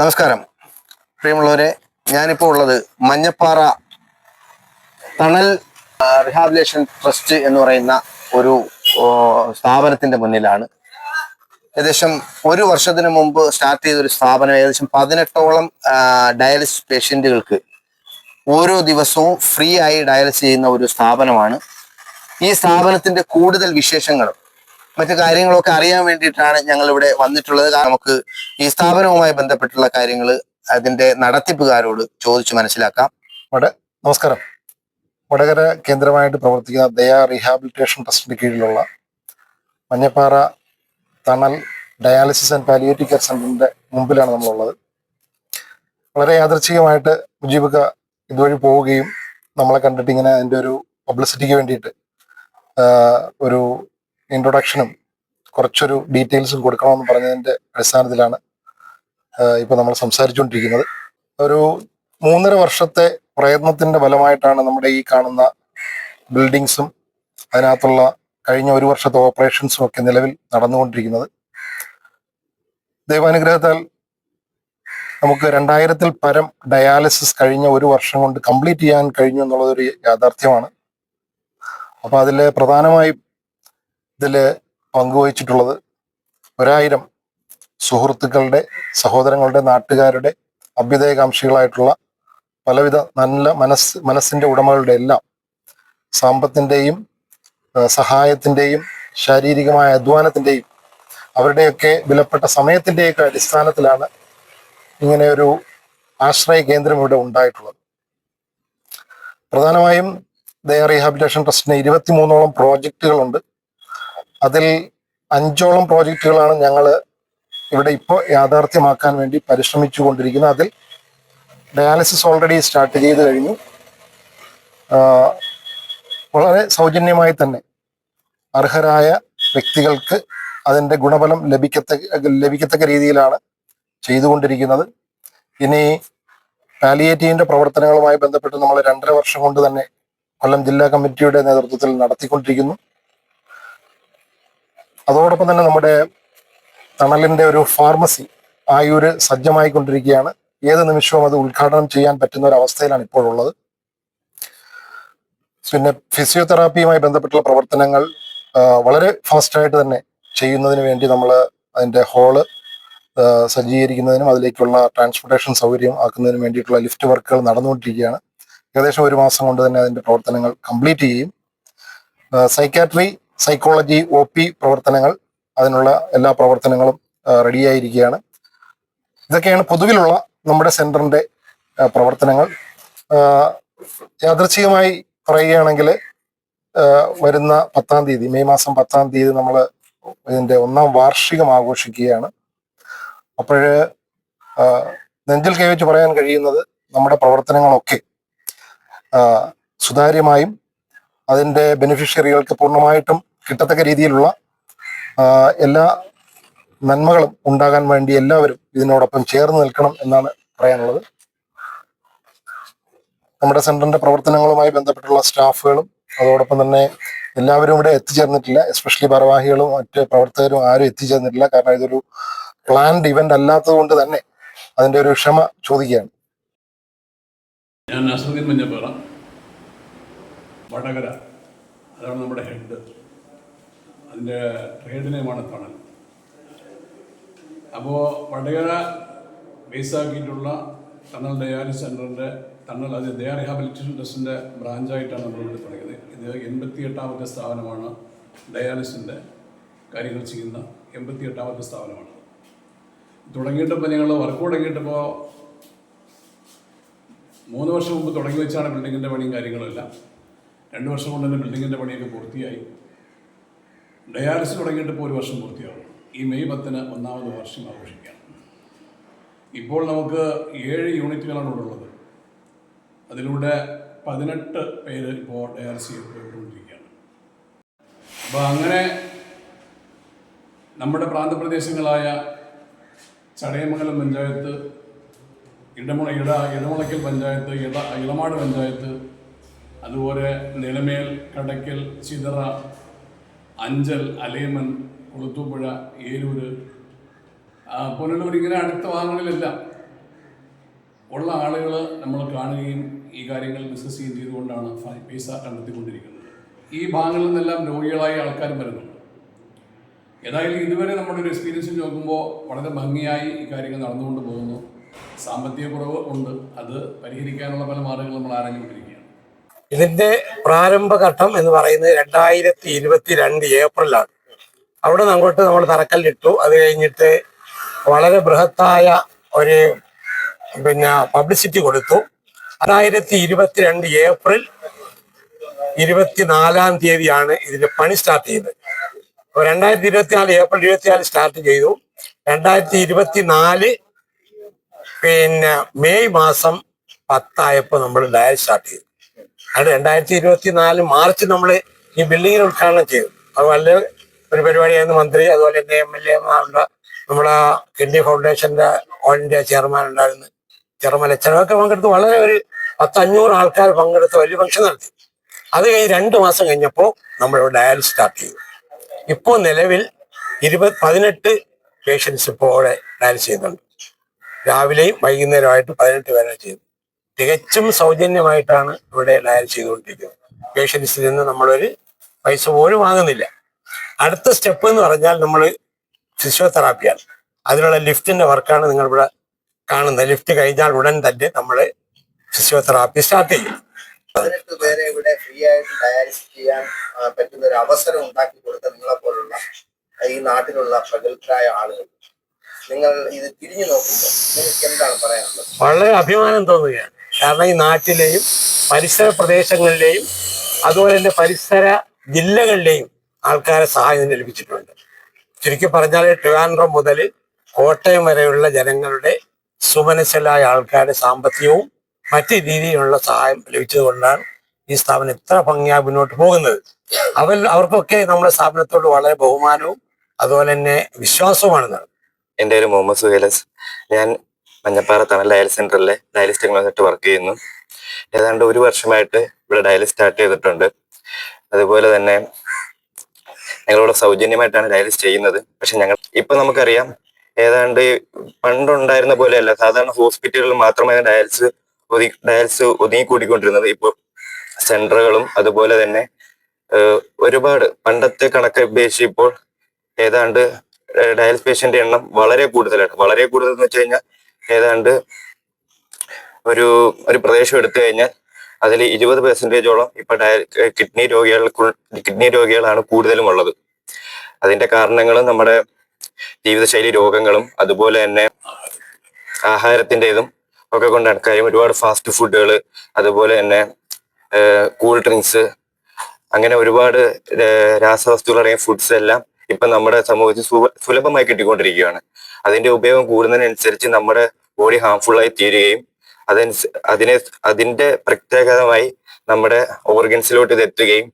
നമസ്കാരം. പ്രിയമുള്ളവരെ ഞാനിപ്പോൾ ഉള്ളത് മഞ്ഞപ്പാറ തണൽ റിഹാബിലേഷൻ ട്രസ്റ്റ് എന്ന് പറയുന്ന ഒരു സ്ഥാപനത്തിന്റെ മുന്നിലാണ്. ഏകദേശം ഒരു വർഷത്തിന് മുമ്പ് സ്റ്റാർട്ട് ചെയ്ത ഒരു സ്ഥാപനം ഏകദേശം പതിനെട്ടോളം ഡയാലിസിസ് പേഷ്യന്റുകൾക്ക് ഓരോ ദിവസവും ഫ്രീ ആയി ഡയാലിസിസ് ചെയ്യുന്ന ഒരു സ്ഥാപനമാണ്. ഈ സ്ഥാപനത്തിന്റെ കൂടുതൽ വിശേഷങ്ങളും മറ്റു കാര്യങ്ങളൊക്കെ അറിയാൻ വേണ്ടിയിട്ടാണ് ഞങ്ങൾ ഇവിടെ വന്നിട്ടുള്ളത് നമുക്ക് ഈ സ്ഥാപനവുമായി ബന്ധപ്പെട്ടുള്ള കാര്യങ്ങൾ അതിന്റെ നടത്തിപ്പുകാരോട് ചോദിച്ചു മനസ്സിലാക്കാം. നമസ്കാരം. വടകര കേന്ദ്രമായിട്ട് പ്രവർത്തിക്കുന്ന ദയ റീഹാബിലിറ്റേഷൻ ട്രസ്റ്റിന് കീഴിലുള്ള മഞ്ഞപ്പാറ തണൽ ഡയാലിസിസ് ആൻഡ് പാലിയേറ്റീവ് കെയർ സെന്ററിന്റെ മുമ്പിലാണ് നമ്മളുള്ളത്. വളരെ യാദർച്ഛികമായിട്ട് മുജീബക്ക ഇതുവഴി പോവുകയും നമ്മളെ കണ്ടിട്ട് ഇങ്ങനെ അതിന്റെ ഒരു പബ്ലിസിറ്റിക്ക് വേണ്ടിയിട്ട് ഒരു ഇൻട്രൊഡക്ഷനും കുറച്ചൊരു ഡീറ്റെയിൽസും കൊടുക്കണമെന്ന് പറഞ്ഞതിന്റെ അടിസ്ഥാനത്തിലാണ് ഇപ്പോൾ നമ്മൾ സംസാരിച്ചുകൊണ്ടിരിക്കുന്നത്. ഒരു മൂന്നര വർഷത്തെ പ്രയത്നത്തിന്റെ ഫലമായിട്ടാണ് നമ്മുടെ ഈ കാണുന്ന ബിൽഡിങ്സും അതിനകത്തുള്ള കഴിഞ്ഞ ഒരു വർഷത്തെ ഓപ്പറേഷൻസും ഒക്കെ നിലവിൽ നടന്നുകൊണ്ടിരിക്കുന്നത്. ദൈവാനുഗ്രഹത്താൽ നമുക്ക് രണ്ടായിരത്തിൽ പരം ഡയാലിസിസ് കഴിഞ്ഞ ഒരു വർഷം കൊണ്ട് കംപ്ലീറ്റ് ചെയ്യാൻ കഴിഞ്ഞു എന്നുള്ളതൊരു യാഥാർത്ഥ്യമാണ്. അപ്പോൾ അതിൽ പ്രധാനമായും ഇതിൽ പങ്കുവഹിച്ചിട്ടുള്ളത് ഒരായിരം സുഹൃത്തുക്കളുടെ സഹോദരങ്ങളുടെ നാട്ടുകാരുടെ അഭ്യുദയകാംക്ഷികളായിട്ടുള്ള പലവിധ നല്ല മനസ് മനസ്സിന്റെ ഉടമകളുടെ എല്ലാം സാമ്പത്തിന്റെയും സഹായത്തിന്റെയും ശാരീരികമായ അധ്വാനത്തിന്റെയും അവരുടെയൊക്കെ വിലപ്പെട്ട സമയത്തിന്റെയൊക്കെ അടിസ്ഥാനത്തിലാണ് ഇങ്ങനെ ഒരു ആശ്രയ കേന്ദ്രം ഇവിടെ ഉണ്ടായിട്ടുള്ളത്. പ്രധാനമായും ദയ റീഹാബിലിറ്റേഷൻ ട്രസ്റ്റിന് ഇരുപത്തിമൂന്നോളം പ്രോജക്റ്റുകളുണ്ട്. അതിൽ അഞ്ചോളം പ്രോജക്റ്റുകളാണ് ഞങ്ങൾ ഇവിടെ ഇപ്പോൾ യാഥാർത്ഥ്യമാക്കാൻ വേണ്ടി പരിശ്രമിച്ചു കൊണ്ടിരിക്കുന്നത് അതിൽ ഡയാലിസിസ് ഓൾറെഡി സ്റ്റാർട്ട് ചെയ്ത് കഴിഞ്ഞു. വളരെ സൗജന്യമായി തന്നെ അർഹരായ വ്യക്തികൾക്ക് അതിന്റെ ഗുണഫലം ലഭിക്കത്തക്ക ലഭിക്കത്തക്ക രീതിയിലാണ് ചെയ്തുകൊണ്ടിരിക്കുന്നത്. ഇനി പാലിയേറ്റീവിന്റെ പ്രവർത്തനങ്ങളുമായി ബന്ധപ്പെട്ട് നമ്മൾ രണ്ടര വർഷം കൊണ്ട് തന്നെ കൊല്ലം ജില്ലാ കമ്മിറ്റിയുടെ നേതൃത്വത്തിൽ നടത്തിക്കൊണ്ടിരിക്കുന്നു. അതോടൊപ്പം തന്നെ നമ്മുടെ തണലിന്റെ ഒരു ഫാർമസി ആയൂര് സജ്ജമായിക്കൊണ്ടിരിക്കുകയാണ്. ഏത് നിമിഷവും അത് ഉദ്ഘാടനം ചെയ്യാൻ പറ്റുന്ന ഒരു അവസ്ഥയിലാണ് ഇപ്പോഴുള്ളത്. പിന്നെ ഫിസിയോതെറാപ്പിയുമായി ബന്ധപ്പെട്ടുള്ള പ്രവർത്തനങ്ങൾ വളരെ ഫാസ്റ്റായിട്ട് തന്നെ ചെയ്യുന്നതിന് വേണ്ടി നമ്മൾ അതിന്റെ ഹോൾ സജ്ജീകരിക്കുന്നതിനും അതിലേക്കുള്ള ട്രാൻസ്പോർട്ടേഷൻ സൗകര്യം ആക്കുന്നതിനും വേണ്ടിയിട്ടുള്ള ലിഫ്റ്റ് വർക്കുകൾ നടന്നുകൊണ്ടിരിക്കുകയാണ്. ഏകദേശം ഒരു മാസം കൊണ്ട് തന്നെ അതിന്റെ പ്രവർത്തനങ്ങൾ കംപ്ലീറ്റ് ചെയ്യും. സൈക്കാട്രി സൈക്കോളജി ഒ പി പ്രവർത്തനങ്ങൾ അതിനുള്ള എല്ലാ പ്രവർത്തനങ്ങളും റെഡിയായിരിക്കുകയാണ് ഇതൊക്കെയാണ് പൊതുവിലുള്ള നമ്മുടെ സെന്ററിന്റെ പ്രവർത്തനങ്ങൾ. യാദൃച്ഛികമായി പറയുകയാണെങ്കിൽ വരുന്ന പത്താം തീയതി മെയ് മാസം പത്താം തീയതി നമ്മൾ ഇതിന്റെ ഒന്നാം വാർഷികം ആഘോഷിക്കുകയാണ്. അപ്പോഴ് ആ, നെഞ്ചിൽ കൈവച്ച് പറയാൻ കഴിയുന്നത് നമ്മുടെ പ്രവർത്തനങ്ങളൊക്കെ സുതാര്യമായും അതിന്റെ ബെനിഫിഷ്യറികൾക്ക് പൂർണമായിട്ടും കിട്ടത്തക്ക രീതിയിലുള്ള എല്ലാ നന്മകളും ഉണ്ടാകാൻ വേണ്ടി എല്ലാവരും ഇതിനോടൊപ്പം ചേർന്ന് നിൽക്കണം എന്നാണ് പറയാനുള്ളത്. നമ്മുടെ സെന്ററിന്റെ പ്രവർത്തനങ്ങളുമായി ബന്ധപ്പെട്ടുള്ള സ്റ്റാഫുകളും അതോടൊപ്പം തന്നെ എല്ലാവരും ഇവിടെ എത്തിച്ചേർന്നിട്ടില്ല. എസ്പെഷ്യലി ഭാരവാഹികളും മറ്റ് പ്രവർത്തകരും ആരും എത്തിച്ചേർന്നിട്ടില്ല. കാരണം ഇതൊരു പ്ലാൻഡ് ഇവന്റ് അല്ലാത്തത് കൊണ്ട് തന്നെ അതിന്റെ ഒരു ക്ഷമ ചോദിക്കുകയാണ്. ഞാൻ നസറുദ്ദീൻ മഞ്ഞപ്പാറ വടകര അതാണ് നമ്മുടെ ഹെഡ്. അതിന്റെ ട്രേഡ് നെയിമാണ് തണൽ. അപ്പോൾ വടകര ബേസാക്കിയിട്ടുള്ള തണൽ ഡയാലിസ് സെന്ററിന്റെ തണൽ അത് ദയാ റിഹാബിലിറ്റേഷൻ ട്രസ്റ്റിന്റെ ബ്രാഞ്ചായിട്ടാണ് നമ്മളിവിടെ തുടങ്ങിയത്. ഇത് എൺപത്തി എട്ടാമത്തെ സ്ഥാപനമാണ് ഡയാലിസിന്റെ കാര്യങ്ങൾ ചെയ്യുന്ന എൺപത്തി എട്ടാമത്തെ സ്ഥാപനമാണ്. തുടങ്ങിയിട്ടിപ്പോൾ ഞങ്ങൾ വർക്ക് തുടങ്ങിയിട്ടിപ്പോൾ മൂന്ന് വർഷം മുമ്പ് തുടങ്ങി വെച്ചാണ് ബിൽഡിങ്ങിന്റെ പണിയും കാര്യങ്ങളെല്ലാം രണ്ട് വർഷം കൊണ്ട് തന്നെ ബിൽഡിങ്ങിന്റെ പണിയൊക്കെ പൂർത്തിയായി. ഡയാലിസിസ് തുടങ്ങിയിട്ട് ഇപ്പോൾ ഒരു വർഷം പൂർത്തിയാവും. ഈ മെയ് പത്തിന് ഒന്നാമത് വർഷം ആഘോഷിക്കുകയാണ് ഇപ്പോൾ നമുക്ക് ഏഴ് യൂണിറ്റുകളാണ് ഇവിടെ ഉള്ളത്. അതിലൂടെ പതിനെട്ട് പേര് ഇപ്പോൾ ഡയാലിസിസ് ചെയ്തുകൊണ്ടിരിക്കുകയാണ് അപ്പോൾ അങ്ങനെ നമ്മുടെ പ്രാന്തപ്രദേശങ്ങളായ ചടയമംഗലം പഞ്ചായത്ത് ഇടമുള ഇട ഇടമുളയ്ക്കൽ പഞ്ചായത്ത് ഇട ഇളമാട് പഞ്ചായത്ത് അതുപോലെ നിലമേൽ കടയ്ക്കൽ ചിതറ അഞ്ചൽ അലേമൻ കുളത്തൂപ്പുഴ ഏരൂര്. പുനലൂർ ഇങ്ങനെ അടുത്ത ഭാഗങ്ങളിലെല്ലാം ഉള്ള ആളുകൾ നമ്മൾ കാണുകയും ഈ കാര്യങ്ങൾ ഡിസ്കസ് ചെയ്യുകയും ചെയ്തുകൊണ്ടാണ് പൈസ കണ്ടെത്തിക്കൊണ്ടിരിക്കുന്നത്. ഈ ഭാഗങ്ങളിൽ നിന്നെല്ലാം രോഗികളായ ആൾക്കാരും വരുന്നുണ്ട്. ഏതായാലും ഇതുവരെ നമ്മുടെ ഒരു എക്സ്പീരിയൻസ് നോക്കുമ്പോൾ വളരെ ഭംഗിയായി ഈ കാര്യങ്ങൾ നടന്നുകൊണ്ട് പോകുന്നു. സാമ്പത്തിക കുറവ് ഉണ്ട്. അത് പരിഹരിക്കാനുള്ള പല മാർഗങ്ങളും നമ്മൾ ആരാഞ്ഞുകൊണ്ടിരിക്കുകയാണ് ഇതിന്റെ പ്രാരംഭഘട്ടം എന്ന് പറയുന്നത് രണ്ടായിരത്തി ഇരുപത്തി രണ്ട് ഏപ്രിലാണ്. അവിടെ അങ്ങോട്ട് നമ്മൾ തറക്കല്ലിട്ടു. അത് കഴിഞ്ഞിട്ട് വളരെ ബൃഹത്തായ ഒരു പിന്നെ പബ്ലിസിറ്റി കൊടുത്തു. രണ്ടായിരത്തി ഇരുപത്തിരണ്ട് ഏപ്രിൽ ഇരുപത്തിനാലാം തീയതിയാണ് ഇതിന്റെ പണി സ്റ്റാർട്ട് ചെയ്തത്. അപ്പൊ രണ്ടായിരത്തി ഇരുപത്തിനാല് ഏപ്രിൽ ഇരുപത്തിനാല് സ്റ്റാർട്ട് ചെയ്തു. രണ്ടായിരത്തി ഇരുപത്തിനാല് പിന്നെ മെയ് മാസം പത്തായപ്പോൾ നമ്മൾ ഡയൽ സ്റ്റാർട്ട് ചെയ്തു. അത് രണ്ടായിരത്തി ഇരുപത്തി നാല് മാർച്ച് നമ്മൾ ഈ ബിൽഡിങ്ങിന് ഉദ്ഘാടനം ചെയ്തു. അത് വളരെ ഒരു പരിപാടിയായിരുന്നു മന്ത്രി അതുപോലെ തന്നെ എം എൽ എമാരുടെ നമ്മുടെ കിഡ്നി ഫൗണ്ടേഷന്റെ ഓൾ ഇന്ത്യ ചെയർമാൻ ഉണ്ടായിരുന്നു. ചെയർമാൻ അച്ഛനൊക്കെ പങ്കെടുത്ത് വളരെ ഒരു പത്തഞ്ഞൂറ് ആൾക്കാർ പങ്കെടുത്ത് വലിയ ഫംഗ്ഷൻ നടത്തി. അത് കഴിഞ്ഞ് രണ്ട് മാസം കഴിഞ്ഞപ്പോൾ നമ്മൾ ഡയൽ സ്റ്റാർട്ട് ചെയ്തു. ഇപ്പോൾ നിലവിൽ ഇരുപത് പതിനെട്ട് പേഷ്യൻസ് ഇപ്പോൾ ഡയൽ ചെയ്യുന്നുണ്ട്. രാവിലെയും വൈകുന്നേരമായിട്ട് പതിനെട്ട് പേരെ ചെയ്തു തികച്ചും സൗജന്യമായിട്ടാണ് ഇവിടെ ഡയൽ ചെയ്തുകൊണ്ടിരിക്കുന്നത്. പേഷ്യൻസിൽ നിന്ന് നമ്മളൊരു പൈസ പോലും വാങ്ങുന്നില്ല. അടുത്ത സ്റ്റെപ്പ് എന്ന് പറഞ്ഞാൽ നമ്മൾ ഫിസിയോതെറാപ്പിയാണ് അതിനുള്ള ലിഫ്റ്റിന്റെ വർക്കാണ് നിങ്ങൾ ഇവിടെ കാണുന്നത്. ലിഫ്റ്റ് കഴിഞ്ഞാൽ ഉടൻ തന്നെ നമ്മൾ ഫിസിയോതെറാപ്പി സ്റ്റാർട്ട് ചെയ്യും. പതിനെട്ട് പേരെ ഇവിടെ ഫ്രീ ആയിട്ട് ഡയാലിസിസ് ചെയ്യാൻ പറ്റുന്ന ഒരു അവസരം ഉണ്ടാക്കി കൊടുത്ത നിങ്ങളെ പോലുള്ള ഈ നാട്ടിലുള്ള പ്രഗത്ഭരായ ആളുകൾ. നിങ്ങൾ ഇത് തിരിഞ്ഞു നോക്കുമ്പോൾ നിങ്ങൾക്ക് എന്താണ് പറയാനുള്ളത്? വളരെ അഭിമാനം തോന്നുകയാണ്. കാരണം ഈ നാട്ടിലെയും പരിസര പ്രദേശങ്ങളിലെയും അതുപോലെ തന്നെ പരിസര ജില്ലകളിലെയും ആൾക്കാരെ സഹായം ലഭിച്ചിട്ടുണ്ട്. ചുരുക്കി പറഞ്ഞാൽ ട്രിവാൻഡ്രം മുതൽ കോട്ടയം വരെയുള്ള ജനങ്ങളുടെ സുമനസ്സലായ ആൾക്കാരുടെ സാമ്പത്തികവും മറ്റ് രീതിയിലുള്ള സഹായം ലഭിച്ചതുകൊണ്ടാണ് ഈ സ്ഥാപനം ഇത്ര ഭംഗിയായി മുന്നോട്ട് പോകുന്നത്. അവർ അവർക്കൊക്കെ നമ്മുടെ സ്ഥാപനത്തോട് വളരെ ബഹുമാനവും അതുപോലെ തന്നെ വിശ്വാസവുമാണ് പേര് മുഹമ്മദ് സുഹേലസ്. ഞാൻ മഞ്ഞപ്പാറ തണൽ ഡയൽ സെന്ററിലെ ഡയലിസ് ടെക്നോളജി വർക്ക് ചെയ്യുന്നു. ഏതാണ്ട് ഒരു വർഷമായിട്ട് ഇവിടെ ഡയലിസ് സ്റ്റാർട്ട് ചെയ്തിട്ടുണ്ട്. അതുപോലെ തന്നെ ഞങ്ങളിവിടെ സൗജന്യമായിട്ടാണ് ഡയലിസ് ചെയ്യുന്നത്. പക്ഷെ ഞങ്ങൾ ഇപ്പൊ നമുക്കറിയാം ഏതാണ്ട് പണ്ടുണ്ടായിരുന്ന പോലെയല്ല. സാധാരണ ഹോസ്പിറ്റലുകളിൽ മാത്രമാണ് ഡയൽസ് ഒതുങ്ങി ഡയൽസ് ഒതുങ്ങിക്കൂടിക്കൊണ്ടിരുന്നത് ഇപ്പോൾ സെന്ററുകളും അതുപോലെ തന്നെ ഒരുപാട് പണ്ടത്തെ കണക്ക് അപേക്ഷിച്ച് ഇപ്പോൾ ഏതാണ്ട് ഡയൽസ് പേഷ്യന്റ് എണ്ണം വളരെ കൂടുതലാണ്. വളരെ കൂടുതൽ എന്ന് വെച്ച് കഴിഞ്ഞാൽ ഏതാണ്ട് ഒരു ഒരു പ്രദേശം എടുത്തു കഴിഞ്ഞാൽ അതിൽ ഇരുപത് പെർസെന്റേജോളം ഇപ്പൊ കിഡ്നി രോഗികൾക്ക് കിഡ്നി രോഗികളാണ് കൂടുതലും ഉള്ളത്. അതിന്റെ കാരണങ്ങളും നമ്മുടെ ജീവിതശൈലി രോഗങ്ങളും അതുപോലെ തന്നെ ആഹാരത്തിന്റെതും ഒക്കെ കൊണ്ടാണ്. കാര്യം ഒരുപാട് ഫാസ്റ്റ് ഫുഡുകൾ അതുപോലെ തന്നെ കൂൾ ഡ്രിങ്ക്സ് അങ്ങനെ ഒരുപാട് രാസവസ്തുക്കൾ അടങ്ങിയ ഫുഡ്സ് എല്ലാം ഇപ്പൊ നമ്മുടെ സമൂഹത്തിൽ സുലഭമായി കിട്ടിക്കൊണ്ടിരിക്കുകയാണ്. അതിന്റെ ഉപയോഗം കൂടുന്നതിനനുസരിച്ച് നമ്മുടെ ബോഡി ഹാംഫുൾ ആയി തീരുകയും അതനുസ അതിനെ അതിന്റെ പ്രത്യേകതമായി നമ്മുടെ ഓർഗൻസിലോട്ട് ഇത് എത്തുകയും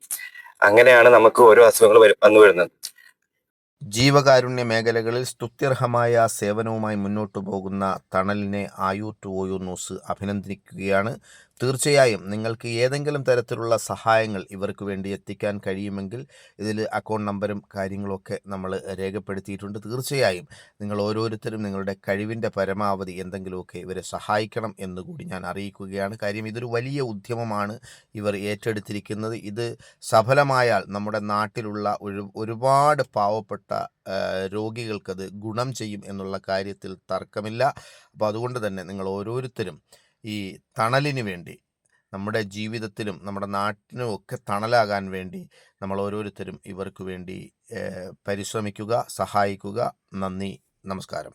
അങ്ങനെയാണ് നമുക്ക് ഓരോ അസുഖങ്ങൾ വന്നു വരുന്നത്. ജീവകാരുണ്യ മേഖലകളിൽ സ്തുത്യർഹമായ സേവനവുമായി മുന്നോട്ടു പോകുന്ന തണലിനെ ആയൂർ ടു ഓയൂർ ന്യൂസ് അഭിനന്ദിക്കുകയാണ്. തീർച്ചയായും നിങ്ങൾക്ക് ഏതെങ്കിലും തരത്തിലുള്ള സഹായങ്ങൾ ഇവർക്ക് വേണ്ടി എത്തിക്കാൻ കഴിയുമെങ്കിൽ ഇതിൽ അക്കൗണ്ട് നമ്പറും കാര്യങ്ങളൊക്കെ നമ്മൾ രേഖപ്പെടുത്തിയിട്ടുണ്ട്. തീർച്ചയായും നിങ്ങൾ ഓരോരുത്തരും നിങ്ങളുടെ കഴിവിന്റെ പരമാവധി എന്തെങ്കിലുമൊക്കെ ഇവരെ സഹായിക്കണം എന്നുകൂടി ഞാൻ അറിയിക്കുകയാണ്. കാര്യം ഇതൊരു വലിയ ഉദ്യമമാണ് ഇവർ ഏറ്റെടുത്തിരിക്കുന്നത്. ഇത് സഫലമായാൽ നമ്മുടെ നാട്ടിലുള്ള ഒരു ഒരുപാട് പാവപ്പെട്ട രോഗികൾക്കത് ഗുണം ചെയ്യും എന്നുള്ള കാര്യത്തിൽ തർക്കമില്ല. അപ്പോൾ അതുകൊണ്ട് തന്നെ നിങ്ങൾ ഓരോരുത്തരും ഈ തണലിന് വേണ്ടി നമ്മുടെ ജീവിതത്തിലും നമ്മുടെ നാട്ടിനും ഒക്കെ തണലാകാൻ വേണ്ടി നമ്മൾ ഓരോരുത്തരും ഇവർക്ക് വേണ്ടി പരിശ്രമിക്കുക സഹായിക്കുക. നന്ദി. നമസ്കാരം.